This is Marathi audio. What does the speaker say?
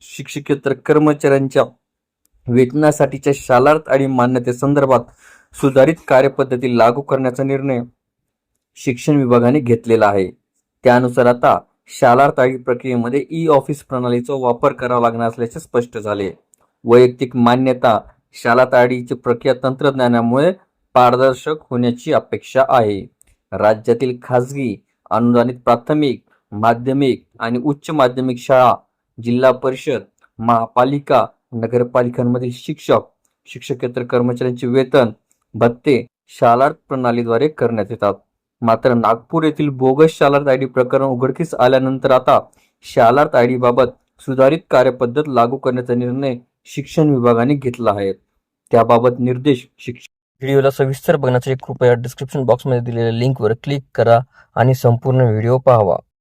शिक्षकेतर कर्मचाऱ्यांच्या वेतनासाठीच्या शालार्थ आणि मान्यतेसंदर्भात सुधारित कार्यपद्धती लागू करण्याचा निर्णय शिक्षण विभागाने घेतलेला आहे. त्यानुसार आता शालार्थ आणि प्रक्रियेमध्ये ई ऑफिस प्रणालीचा वापर करावा लागणार असल्याचे स्पष्ट झाले. वैयक्तिक मान्यता शालाताडीची प्रक्रिया तंत्रज्ञानामुळे पारदर्शक होण्याची अपेक्षा आहे. राज्यातील खाजगी अनुदानित प्राथमिक माध्यमिक आणि उच्च माध्यमिक शाळा जिल्हा परिषद महापालिका नगरपालिकांमधील शिक्षक शिक्षकेतर कर्मचाऱ्यांचे वेतन भत्ते शालार्थ प्रणालीद्वारे करण्यात येतात. मात्र नागपूर येथील बोगस शालार्थ आयडी प्रकरण उघडकीस आल्यानंतर आता शालार्थ आयडी बाबत सुधारित कार्यपद्धत लागू करण्याचा निर्णय शिक्षण विभागाने घेतला आहे. त्याबाबत निर्देश शिक्षण व्हिडिओला सविस्तर बघण्यासाठी कृपया डिस्क्रिप्शन बॉक्समध्ये दिलेल्या लिंकवर क्लिक करा आणि संपूर्ण व्हिडिओ पाहावा.